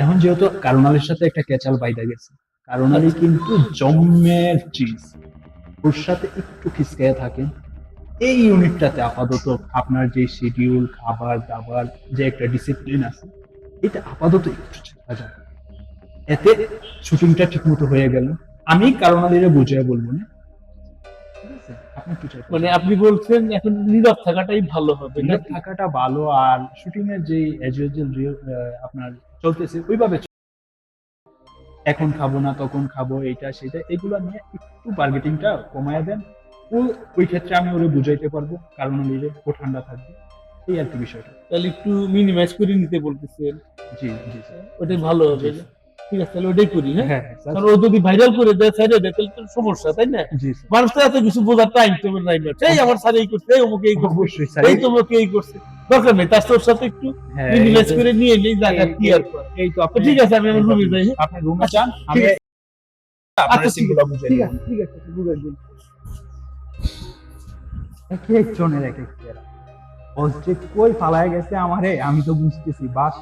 এখন যেহেতু কারণালির সাথে একটা ক্যাচাল বাইদা গেছে কারণালি কিন্তু জম্মের চিজ ওর সাথে একটু খিসকায়া থাকে। এই ইউনিটটাতে আপাতত আপনার যে শিডিউল খাবার, দাবার, যে একটা ডিসিপ্লিন আছে, এটা আপাতত একটু চেষ্টা যাবে। এতে শুটিংটা ঠিকমতো হয়ে গেল। আমি কারণালিরে বুঝিয়ে বলব না মানে আপনি বলছেন এখন নীরব থাকাটাই ভালো হবে নীরব থাকাটা ভালো আর শুটিং এর যে ইউজুয়াল আপনার চলতেছে ওইভাবে এখন খাব না তখন খাব এইটা সেটা এগুলো নিয়ে একটু বার্গেটিংটা কমায় দেন। ও ওই ক্ষেত্রে আমি ওরে বুঝাইতে পারব কারণ লিরে ও ঠান্ডা থাকবে এই আর কি বিষয়টা। তাহলে একটু মিনিমাইজ করে নিতে বলতেছেন। জি জি স্যার ওটাই ভালো হবে। ঠিক আছে ওটাই করি হ্যাঁ? স্যার কারণ ও যদি ভাইরাল করে দেয় ছাড়িয়ে দেয় তাহলে তো সমস্যা তাই না? মানুষ তো এত কিছু বোঝার টাইম তো নাই না। এই আমার স্যার এই করছে এই অমুকে এই করছে এই তোমাকে এই করছে। দরকার নেই তার তোর সাথে একটু করে নিয়ে নেই জায়গা এই- ক্লিয়ার এই তো তো আপনি ঠিক আছে আমি আমার রুমে যাই? আপনি রুমে যান আমি আপনার ঠিক ঠিক আছে ঠিক আছে বুঝে দিন এক একজনের এক এক চেহারা। ও যে কই ফালায় গেছে আমারে আমি তো বুঝতেছি বাস।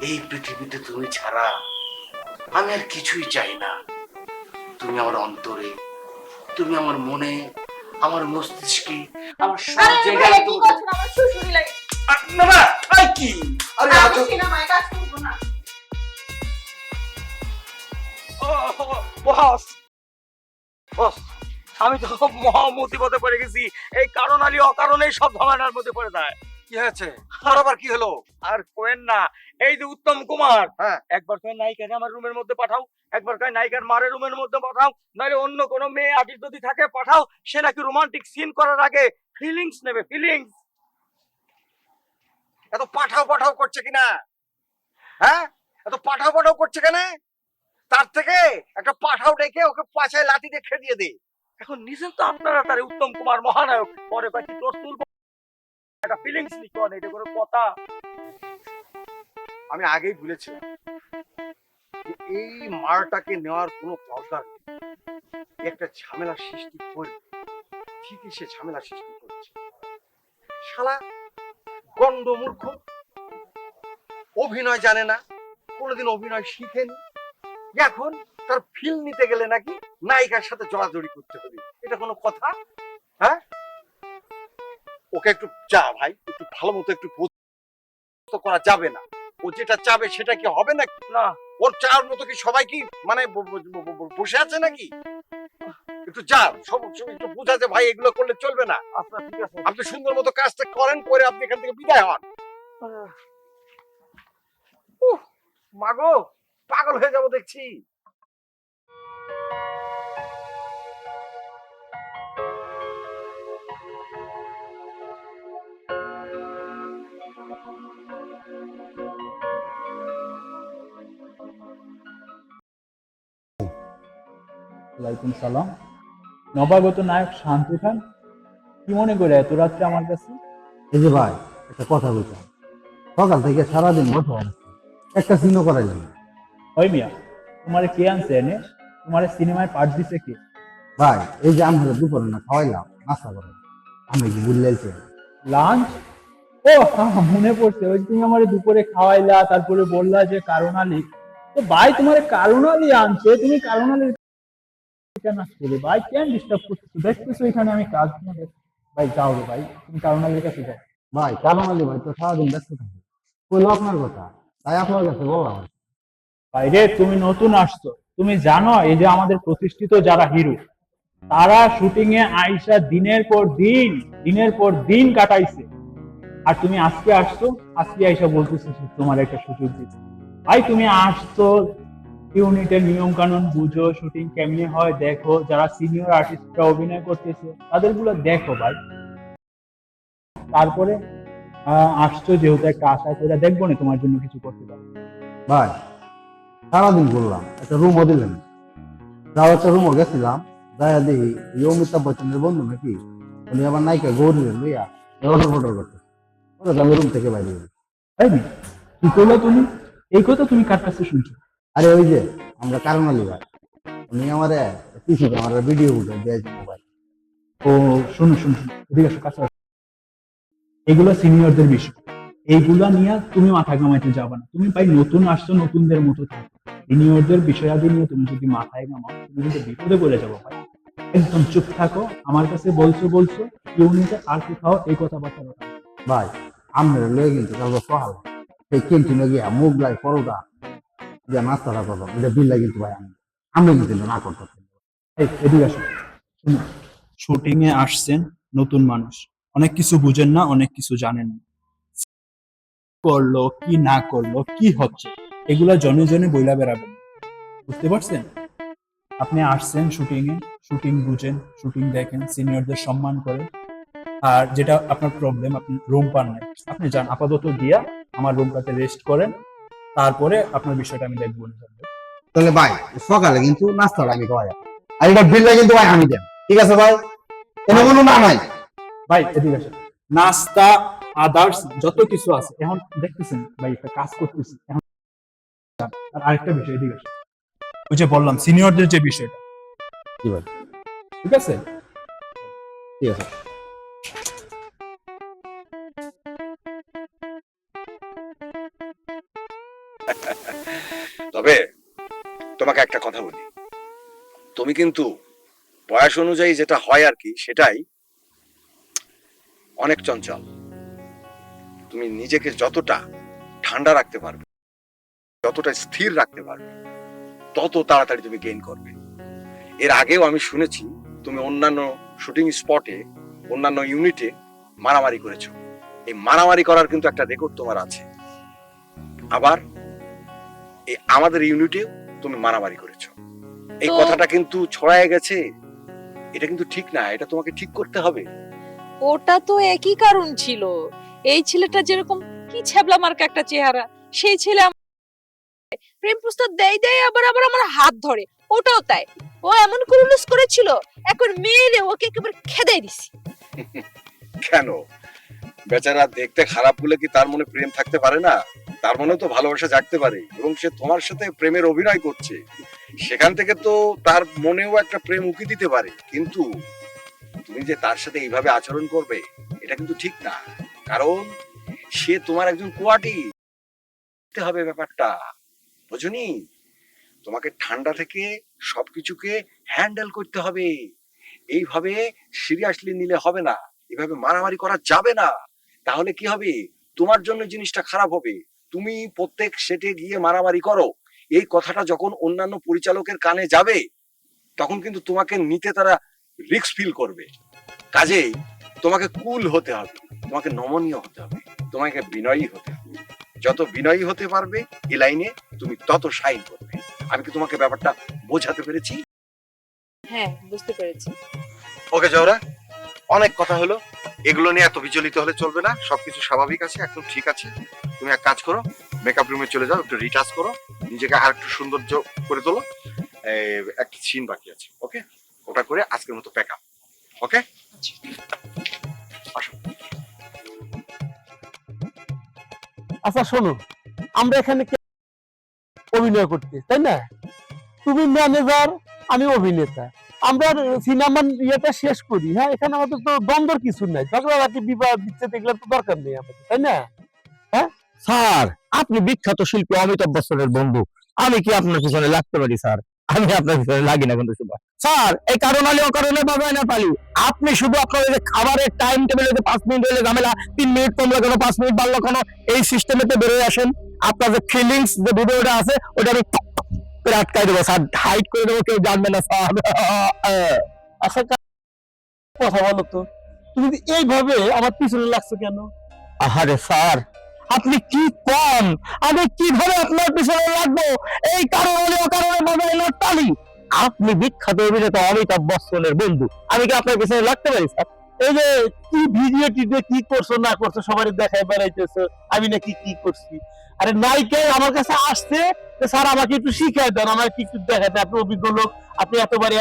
এই পৃথিবীতে তুমি ছাড়া আমি আর কিছুই চাই না। তুমি আমার অন্তরে তুমি আমার মনে আমার মস্তিষ্কে আমার সব জায়গায় তুমি- না না কি? আরে আমি আজব। সিনেমায় কাজ করব না। বস। বস আমি তো মহা মুসিবতে পড়ে গেছি। এই কারণ আলী অকারণেই সব ঝামেলার মধ্যে পড়ে যায়। কি হয়েছে? আবার কি হলো? আর কোয়েন না এই যে উত্তম কুমার। হ্যাঁ। একবার কয় নায়িকাকে আমার রুমের মধ্যে পাঠাও একবার কয় নায়িকার মারের রুমের মধ্যে পাঠাও নাহলে অন্য কোনো মেয়ে আর্টিস্ট যদি থাকে পাঠাও সে নাকি রোমান্টিক সিন করার আগে ফিলিংস নেবে ফিলিংস এত পাঠাও পাঠাও করছে কিনা? হ্যাঁ? এত পাঠাও পাঠাও করছে কেন? তার থেকে একটা পাঠাও ডেকে ওকে পাছায় লাঠি দিয়ে খেয়ে দিয়ে দে। এখন নিজেন তো আপনারা তার উত্তম কুমার মহানায়ক পরে তোর তুলবো একটা ফিলিংস লিখুন এটা কোনো কথা। আমি আগেই বলেছিলাম যে এই মারটাকে নেওয়ার কোনো দরকার একটা ঝামেলা সৃষ্টি করবে। ঠিকই সে ঝামেলা সৃষ্টি করছে। শালা গন্ড মূর্খ অভিনয় জানে না, কোনোদিন অভিনয় শিখেনি। এখন তার ফিল নিতে গেলে নাকি নায়িকার সাথে জড়াজড়ি করতে হবে। এটা কোনো কথা? ওকে একটু যা ভাই একটু ভালো মতো একটু তো করা যাবে না। ও যেটা চাবে সেটা কি হবে নাকি? না। ওর চাওয়ার মতো কি সবাই কি মানে বসে আছে নাকি? একটু যা সব একটু ভাই এগুলো করলে চলবে না। আচ্ছা ঠিক আছে। আপনি সুন্দর মতো কাজটা করেন করে আপনি এখান থেকে বিদায় হন। মাগো পাগল হয়ে যাব দেখছি। ওয়ালাইকুম সালাম। নবাগত নায়ক শান্তি খান কি মনে করে এত রাত্রে আমার কাছে? এই যে ভাই একটা কথা বলতাম সকাল থেকে সারাদিন বসে একটা সিনও করা যাবে। ওই মিয়া তোমারে কে আনছে এনে? তোমার সিনেমায় পাঠ দিছে কে? ভাই এই যে আমরা দুপুরে না খাওয়াইলাম নাস্তা করে আমি কি বুঝলাইছি লাঞ্চ? ও হ্যাঁ, মনে পড়ছে। ওই তুমি আমার দুপুরে খাওয়াইলা তারপরে বললা যে কারণ আলী তো ভাই তোমার কারণ আলী আনছে? তুমি কারণ আলী কেন আসলে ভাই কেন ডিস্টার্ব করতেছো দেখতেছো এখানে আমি কাজ না দেখ- ভাই যাও রে ভাই তুমি কারণ কাছে যাও। ভাই কারণ আলী ভাই তো সারাদিন ব্যস্ত থাকে। আপনার কথা তাই আপনার কাছে বললাম। ভাই রে তুমি নতুন আসছো। তুমি জানো এই যে আমাদের প্রতিষ্ঠিত যারা হিরো তারা শুটিং এ আইসা দিনের পর দিন দিনের পর দিন কাটাইছে। আর তুমি আজকে আসছো আজকে আইসা বলতেছো তোমার একটা সুযোগ দিতে ভাই তুমি আসছো ইউনিটের নিয়ম কানুন বুঝো শুটিং কেমনি হয় দেখো যারা সিনিয়র আর্টিস্টরা অভিনয় করতেছে তাদেরগুলো দেখো ভাই। তারপরে আসছো যেহেতু একটা আশা করে দেখব না তোমার জন্য কিছু করতে পারব। ভাই সারাদিন বললাম একটা রুমও দিলেন। তাও একটা রুমও গেছিলাম যাই দেখি এই অমিতাভ বচ্চনের বন্ধু নাকি? উনি আমার নায়িকা গৌরী লইয়া অর্ডার ফটো করতে ওরা আমি রুম থেকে বাইরে। তাই? কি করল তুমি? এই কথা তুমি কার কাছে শুনছো? আরে ওই যে, আমরা কারণ আলী ভাই। উনি আমার পিসি আমার ভিডিও উঠে দিয়েছে মোবাইল ও শোনো শোনো শোনো এদিকে আসো, কাছে এগুলো সিনিয়রদের বিষয়। এইগুলা নিয়ে তুমি মাথা কামাইতে যাবে না। তুমি ভাই নতুন আসছো, নতুনদের মতো থাকো। সিনিয়রদের বিষয়াদি নিয়ে তুমি যদি মাথায় কামাও তুমি কিন্তু বিপদে পড়ে যাব ভাই। একদম চুপ থাকো, আমার কাছে বলছো বলছো ইউনিটে আর কোথাও এই কথাবার্তা বলো ভাই আমরা লয়ে কিন্তু কালকে সকাল সেই ক্যান্টিনে গিয়া মুখ লাই পরোটা। দিয়া নাস্তাটা করব এটা বিল্লা কিন্তু ভাই আমি আমরা কিন্তু না করতে এদিকে আসো। শুটিং এ আসছেন নতুন মানুষ। অনেক কিছু বুঝেন না, অনেক কিছু জানেন না। করল কি না করল, কি হচ্ছে? এগুলা জনে জনে বইলা বেড়াবেন। বুঝতে পারছেন? আপনি আসছেন শুটিং এ শুটিং বুঝেন শুটিং দেখেন সিনিয়রদের সম্মান করেন। আর যেটা আপনার প্রবলেম আপনি রুম পান নাই। আপনি যান, আপাতত গিয়া আমার রুমটাতে রেস্ট করেন। তারপরে আপনার বিষয়টা আমি দেখব তাহলে ভাই সকালে কিন্তু নাস্তাটা আমি খাওয়াই আর এটা বিল্লা কিন্তু ভাই আমি দেন ঠিক আছে ভাই? কোনো কোনো না নাই। ভাই এদিকে আসেন। নাস্তা আদার্স যত কিছু আছে এখন দেখতেছেন ভাই একটা কাজ করতেছি। এখন আর আরেকটা বিষয় এদিকে আসেন। ওই যে বললাম সিনিয়রদের যে বিষয়টা। ঠিক আছে? ঠিক আছে। তোমাকে একটা কথা বলি। তুমি কিন্তু বয়স অনুযায়ী যেটা হয় আর কি, সেটাই অনেক চঞ্চল। তুমি নিজেকে যতটা ঠান্ডা রাখতে পারবে, যতটা স্থির রাখতে পারবে, তত তাড়াতাড়ি তুমি গেইন করবে। এর আগেও আমি শুনেছি, তুমি অন্যান্য শুটিং স্পটে অন্যান্য ইউনিটে মারামারি করেছ। এই মারামারি করার কিন্তু একটা রেকর্ড তোমার আছে। আবার এই আমাদের ইউনিটে তুমি মারামারি করেছ। এই কথাটা কিন্তু ছড়ায় গেছে। এটা কিন্তু ঠিক না এটা তোমাকে ঠিক করতে হবে। ওটা তো একই কারণ ছিল। এই ছেলেটা যেরকম কি ছ্যাবলা মার্কা একটা চেহারা সেই ছেলে প্রেম প্রস্তাব দেয় দেয় আবার আবার আমার হাত ধরে। ওটাও তাই। ও এমন কুরুলুস করেছিল এখন মেয়েরে ওকে একেবারে খেদাই দিছি। কেন? বেচারা দেখতে খারাপ বলে কি তার মনে প্রেম থাকতে পারে না? তার মনে তো ভালোবাসা জাগতে পারে এবং সে তোমার সাথে প্রেমের অভিনয় করছে। সেখান থেকে তো তার মনেও একটা প্রেম উকি দিতে পারে। কিন্তু তুমি যে তার সাথে এইভাবে আচরণ করবে, এটা কিন্তু ঠিক না। কারণ সে তোমার একজন কোয়াটি। হবে ব্যাপারটা। বুঝনি? তোমাকে ঠান্ডা থেকে সবকিছুকে হ্যান্ডেল করতে হবে। এইভাবে সিরিয়াসলি নিলে হবে না। এভাবে মারামারি করা যাবে না। তাহলে কি হবে? তোমার জন্য জিনিসটা খারাপ হবে। তুমি প্রত্যেক সেটে গিয়ে মারামারি করো। এই কথাটা যখন অন্যান্য পরিচালকের কানে যাবে তখন কিন্তু তোমাকে নিতে তারা রিক্স ফিল করবে। কাজেই তোমাকে কুল হতে হবে তোমাকে নমনীয় হতে হবে তোমাকে বিনয়ী হতে হবে। যত বিনয়ী হতে পারবে এই লাইনে তুমি তত সাইন করবে। আমি কি তোমাকে ব্যাপারটা বোঝাতে পেরেছি? হ্যাঁ বুঝতে পেরেছি। ওকে জওরা অনেক কথা হলো। এগুলো নিয়ে এত বিচলিত হলে চলবে না। সবকিছু স্বাভাবিক আছে, একদম ঠিক আছে। তুমি এক কাজ করো মেকআপ রুমে চলে যাও, একটু রিটাচ করো, নিজেকে আর একটু সৌন্দর্য করে তোলো। একটা সিন বাকি আছে ওকে ওটা করে আজকের মতো প্যাক আপ ওকে আসো। আচ্ছা শোনো, আমরা এখানে অভিনয় করতে, তাই না? তুমি ম্যানেজার আমি অভিনেতা। আমরা সিনেমার ইয়েটা শেষ করি হ্যাঁ? এখানে আমাদের তো দ্বন্দ্বর কিছু নাই। ঝগড়াঝাটি বিবাদ বিচ্ছেদ এগুলো তো দরকার নেই আমাদের তাই না? হ্যাঁ? স্যার আপনি বিখ্যাত শিল্পী অমিতাভ বচ্চনের বন্ধু আমি কি আপনার পিছনে লাগতে পারি স্যার? আমি আপনার পিছনে লাগি না কিন্তু সময় স্যার এই কারণ আলী অকারণে বাবাই না পালি। আপনি শুধু আপনার ওই খাবারের টাইম টেবিলে যে পাঁচ মিনিট হলে ঝামেলা তিন মিনিট কমলো কেন পাঁচ মিনিট বাড়লো কেন এই সিস্টেমেতে বেরোয় আসেন। আপনার যে ফিলিংস যে ভিডিওটা আছে ওটা আমি করে আটকাই দেবো স্যার। হাইট করে দেবো কেউ জানবে না স্যার। আচ্ছা কথা বলো তো তুমি এইভাবে আমার পিছনে লাগছো কেন? আহারে স্যার। আপনি কি কম আমি কীভাবে আপনার পিছনে লাগবো? এই কারণে না টালি আপনি বিখ্যাত অভিনেতা অমিতাভ বচ্চনের বন্ধু। আমি কি আপনার পিছনে লাগতে পারি স্যার? এই যে কি ভিডিও টিডিও কি করছ না করছ সবাই দেখায় বেড়াইতেছো। আমি নাকি কি করছি? আরে নায়িকা আমার কাছে আসছে। স্যার, আমাকে একটু শিখাই দেন, আমাকে একটু দেখাতে। আপনি অভিজ্ঞ লোক, আপনি এতবারে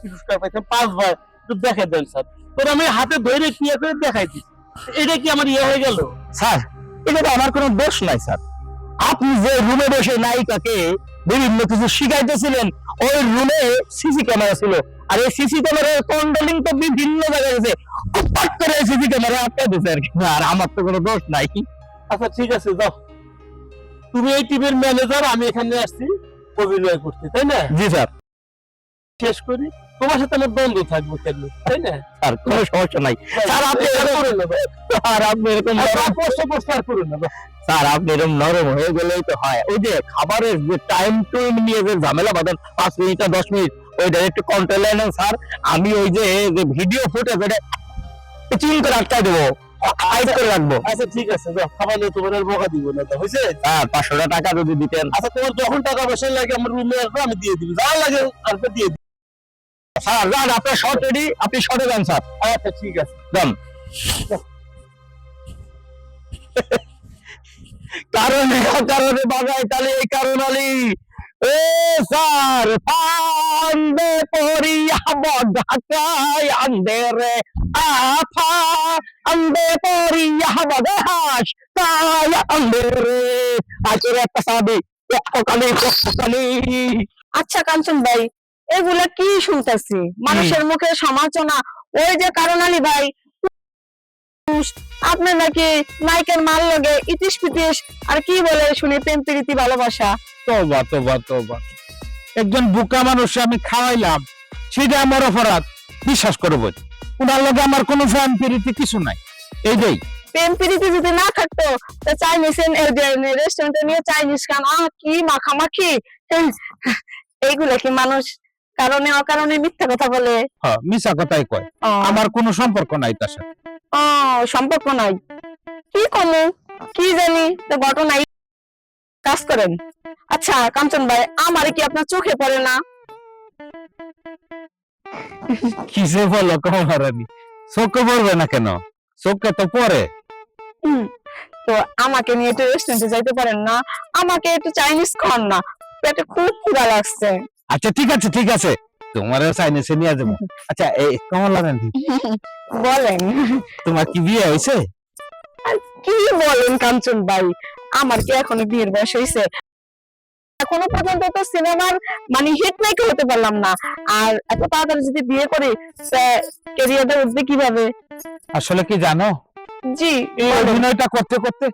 পুরস্কার পাইছেন একটু দেন, স্যার। আমি হাতে ধরে করে এটা কি আমার ইয়ে হয়ে গেল? স্যার, এটা তো আমার কোনো দোষ নাই, স্যার। আপনি যে রুমে বসে নায়িকাকে বিভিন্ন কিছু শিখাইতেছিলেন, ওই রুমে সিসি ক্যামেরা ছিল। আর এই সিসি ক্যামেরার কন্ট্রোলিং তো বিভিন্ন জায়গায় পাট করে ক্যামেরা আর কি। আর আমার তো কোনো দোষ নাই। আচ্ছা ঠিক আছে যাও। তুমি এই টিমের ম্যানেজার আমি এখানে আসছি অভিনয় করতে তাই না? জি স্যার। শেষ করি। তোমার সাথে আমার দ্বন্দ্ব থাকবে কেন তাই না? স্যার কোনো সমস্যা নাই। স্যার আপনি এরকম- করে নেব। স্যার আপনি এরকম প্রশ্ন প্রশ্ন আর করো না স্যার আপনি এরকম নরম হয়ে গেলেই তো হয়। ওই যে খাবারের যে টাইম টু নিয়ে যে ঝামেলা বাঁধেন পাঁচ মিনিট না দশ মিনিট ওইটা একটু কন্ট্রোল নেন স্যার। আমি ওই যে ভিডিও ফুটেজ ওটা চিন করে আটকাই দেবো। আইড করে রাখব। আচ্ছা ঠিক আছে যাও খাবার নিয়ে তোমার বকা দিব না তো হয়েছে স্যার পাঁচশো টাকা যদি দিতেন। আচ্ছা তোমার যখন টাকা পয়সা লাগে আমার রুমে আসবে আমি দিয়ে দিবি যা লাগে আর দিয়ে দিবি। স্যার যান আপনার শর্ট রেডি আপনি শর্টে যান স্যার। আচ্ছা ঠিক আছে। যান। কারণে কারণে বাজায় তাহলে এই কারণ আলি। এ স্যার ফান্দে পরিয়া ঢাকায় আন্দে রে আফা আন্দে বড় হাস তাই আন্দে রে। আজের একটা সাবি কালি কালি আচ্ছা কাঞ্চন ভাই এগুলা কি শুনতেছি? মানুষের মুখে সমালোচনা ওই যে কারণ আলী ভাই আপনার নাকি নায়কের মাল লগে ইতিস পিতিস আর কি বলে শুনে প্রেম প্রীতি ভালোবাসা? তোবা তোবা তোবা। একজন বোকা মানুষ আমি খাওয়াইলাম সেটা আমার অপরাধ বিশ্বাস করব। ওনার লগে আমার কোনো ফ্যান প্রীতি কিছু নাই। এই দেই প্রেম প্রীতি যদি না থাকতো তো চাইনিজ রেস্টুরেন্টে নিয়ে চাইনিজ খান। আহ কি মাখামাখি? এইগুলা কি মানুষ কারণে অকারণে মিথ্যা কথা বলে? হ্যাঁ কথাই কয়। আমার কোনো সম্পর্ক নাই তার সাথে। ও সম্পর্ক নাই। কি কমু? কি জানি? তো ঘটনাই কাজ করেন। আচ্ছা কাঞ্চন ভাই আমার কি আপনার চোখে পড়ে না? কিসে বলো কমারানি চোখে পড়বে না কেন? চোখে তো হুম, তো আমাকে নিয়ে একটু রেস্টুরেন্টে যাইতে পারেন না? আমাকে একটু চাইনিজ খান না। পেটে খুব ক্ষুধা লাগছে। আচ্ছা ঠিক আছে ঠিক আছে। তোমার চাইনিসে নিয়ে যাব। আচ্ছা এই কমলা রানী বলেন। তোমার কি বিয়ে হয়েছে? কি বলেন কাঞ্চন ভাই? আমার কি এখনও বিয়ের বয়স হয়েছে? এখনও পর্যন্ত তো সিনেমার মানে হিট মেকার হতে পারলাম না। আর এত তাড়াতাড়ি যদি বিয়ে করি ক্যারিয়ারটা উঠবে কীভাবে? আসলে কি জানো? জি এই অভিনয়টা করতে করতে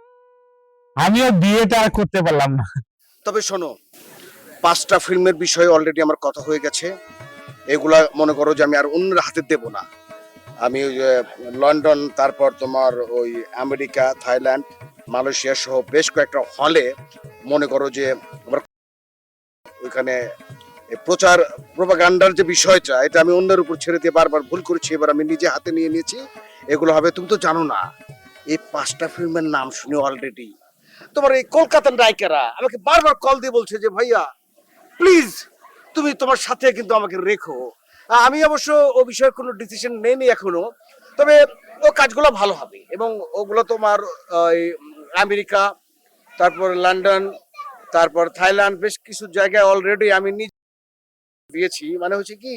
আমিও বিয়েটা আর করতে পারলাম না। তবে শোনো পাঁচটা ফিল্মের বিষয়ে অলরেডি আমার কথা হয়ে গেছে। এগুলা মনে করো যে আমি আর অন্যের হাতে দেব না। আমি ওই লন্ডন, তারপর তোমার ওই আমেরিকা, থাইল্যান্ড, মালয়েশিয়া সহ বেশ কয়েকটা হলে মনে করো যে ওইখানে প্রচার, প্রোপাগান্ডার যে বিষয়টা, এটা আমি অন্যের উপর ছেড়ে দিয়ে বারবার ভুল করেছি, এবার আমি নিজে হাতে নিয়ে নিয়েছি। এগুলো হবে, তুমি তো জানো না, এই পাঁচটা ফিল্মের নাম শুনে অলরেডি তোমার এই কলকাতার নায়িকারা আমাকে বারবার কল দিয়ে বলছে যে, ভাইয়া প্লিজ তুমি তোমার সাথে কিন্তু আমাকে রেখো। আমি অবশ্য ও বিষয়ে কোনো ডিসিশন নেইনি এখনও। তবে ও কাজগুলো ভালো হবে এবং ওগুলো তোমার ওই আমেরিকা, তারপর লন্ডন, তারপর থাইল্যান্ড বেশ কিছু জায়গায় অলরেডি আমি নিজে দিয়েছি। মানে হচ্ছে কি,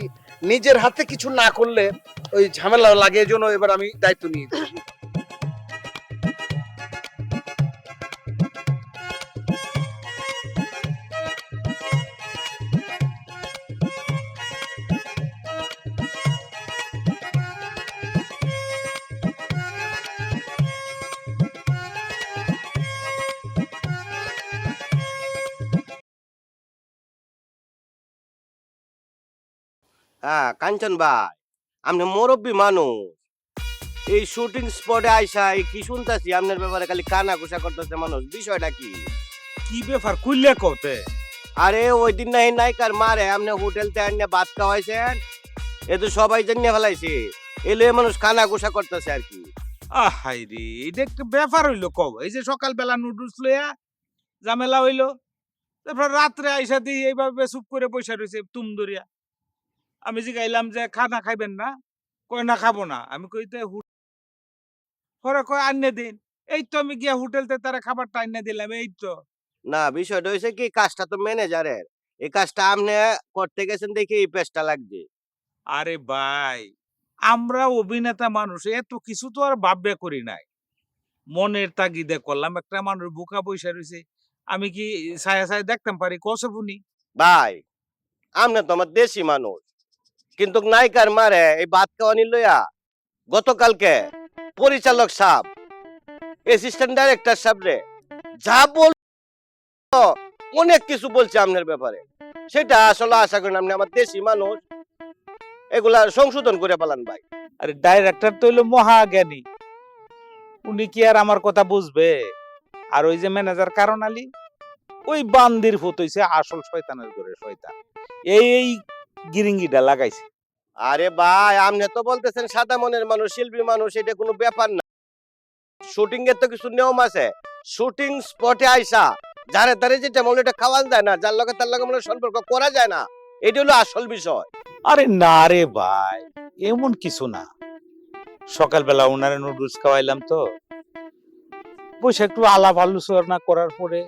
নিজের হাতে কিছু না করলে ওই ঝামেলা লাগে জন্য এবার আমি দায়িত্ব নিয়ে হ্যাঁ কাঞ্চন ভাই আপনি মুরব্বী মানুষ। এই শুটিং স্পটে আইসা এই কি শুনতাছি? আপনার ব্যাপারে খালি কানা কুসা করতেছে মানুষ বিষয়টা কি? কি ব্যাপার কুইলে কতে আরে ওই দিন নাই নাইকার মারে আপনি হোটেল তে আনিয়ে ভাত খাওয়াইছেন? এ তো সবাই জানিয়ে ফেলাইছে। এলে মানুষ কানা কুসা করতেছে আর কি। আহাই রে এটা একটা ব্যাপার হইল কব এই যে সকালবেলা নুডলস লইয়া ঝামেলা হইল তারপর রাত্রে আইসা দিই এইভাবে চুপ করে বসে রয়েছে তুম দরিয়া আমি যে গাইলাম যে খানা খাইবেন না কয় না খাব না। আমি কইতে পরে কয় আন্নে দিন। এই তো আমি গিয়া হোটেলতে তারা খাবারটা আন্নে দিলাম এই তো। না বিষয়টা হয়েছে কি কাজটা তো ম্যানেজারের। এই কাজটা আপনি করতে গেছেন দেখে এই পেশটা লাগছে। আরে ভাই আমরা অভিনেতা মানুষ এত কিছু তো আর ভাববে করি নাই। মনের তাগিদে করলাম একটা মানুষ বোকা পয়সা রয়েছে আমি কি ছায়া ছায়া দেখতাম পারি? কসবুনি ভাই আপনি তো আমার দেশি মানুষ। কিন্তু নাইকার মারে এই ভাত খাওয়ানি লইয়া গতকালকে পরিচালক সাহেব অ্যাসিস্ট্যান্ট ডাইরেক্টর সাহেব রে, যা বল অনেক কিছু বলছে আপনার ব্যাপারে। সেটা আসলে আশা করেন আপনি আমার দেশি মানুষ। এগুলা সংশোধন করে পালান ভাই। আরে ডাইরেক্টর তো হইল মহাজ্ঞানী। উনি কি আর আমার কথা বুঝবে? আর ওই যে ম্যানেজার কারণ আলী, ওই বান্দির ফুত হইছে আসল শয়তানের ঘরে শয়তান। এই গিরিঙ্গিটা লাগাইছে। আরে ভাই আপনি তো বলতেছেন সাদা মনের মানুষ শিল্পী মানুষ এটা কোনো ব্যাপার না। শুটিং এর তো কিছু নিয়ম আছে। শুটিং স্পটে আইসা যারে তারে যেটা মনে এটা খাওয়ান যায় না যার লগে তার লগে মনে সম্পর্ক করা যায় না এটা হলো আসল বিষয়। আরে না রে ভাই এমন কিছু না। সকালবেলা ওনারে নুডলস খাওয়াইলাম তো। বসে একটু আলাপ আলোচনা করার পরে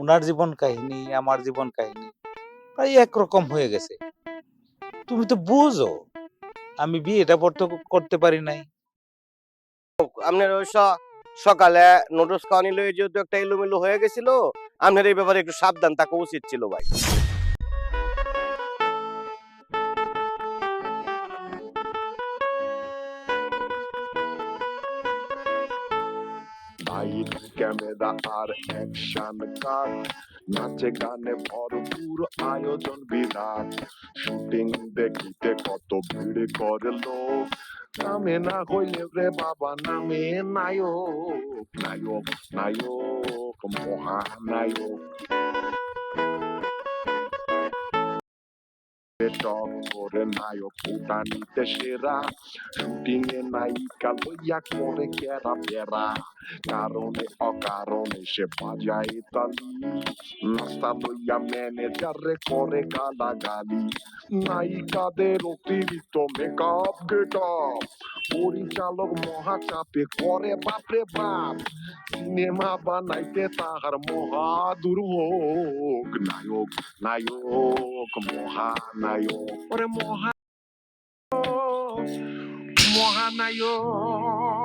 ওনার জীবন কাহিনী আমার জীবন কাহিনী প্রায় একরকম হয়ে গেছে। তুমি তো বুঝো। আমি বিয়েটা বর্ত করতে পারি নাই। আপনার ওই সকালে নোটিস কানি লয়ে যেহেতু একটা এলোমেলো হয়ে গেছিল, আপনার এই ব্যাপারে একটু সাবধান থাকা উচিত ছিল ভাই। ক্যামেরা আর অ্যাকশন কাট নাচে, গানে ভরপুর আয়োজন বিরাট। শুটিং দেখিতে কত ভিড় করে লোক নামে না হইলে রে বাবা, নামে নায়ক নায়ক নায়ক, মহানায়ক। করে নায়ক ফুটানিতে সেরা শুটিং এ নায়িকা লইয়া করে কেরা পেরা কারণে অকারণে সে বাজায় তালি নাস্তা লইয়া ম্যানেজারে করে গালাগালি নায়িকাদের অতিরিক্ত মেকআপ গেটআপ পরিচালক মহাচাপে করে বাপরে বাপ সিনেমা বানাইতে তাহার মহা দুর্ভোগ নায়ক নায়ক মহানায়ক ওরে মহা মহানায়ক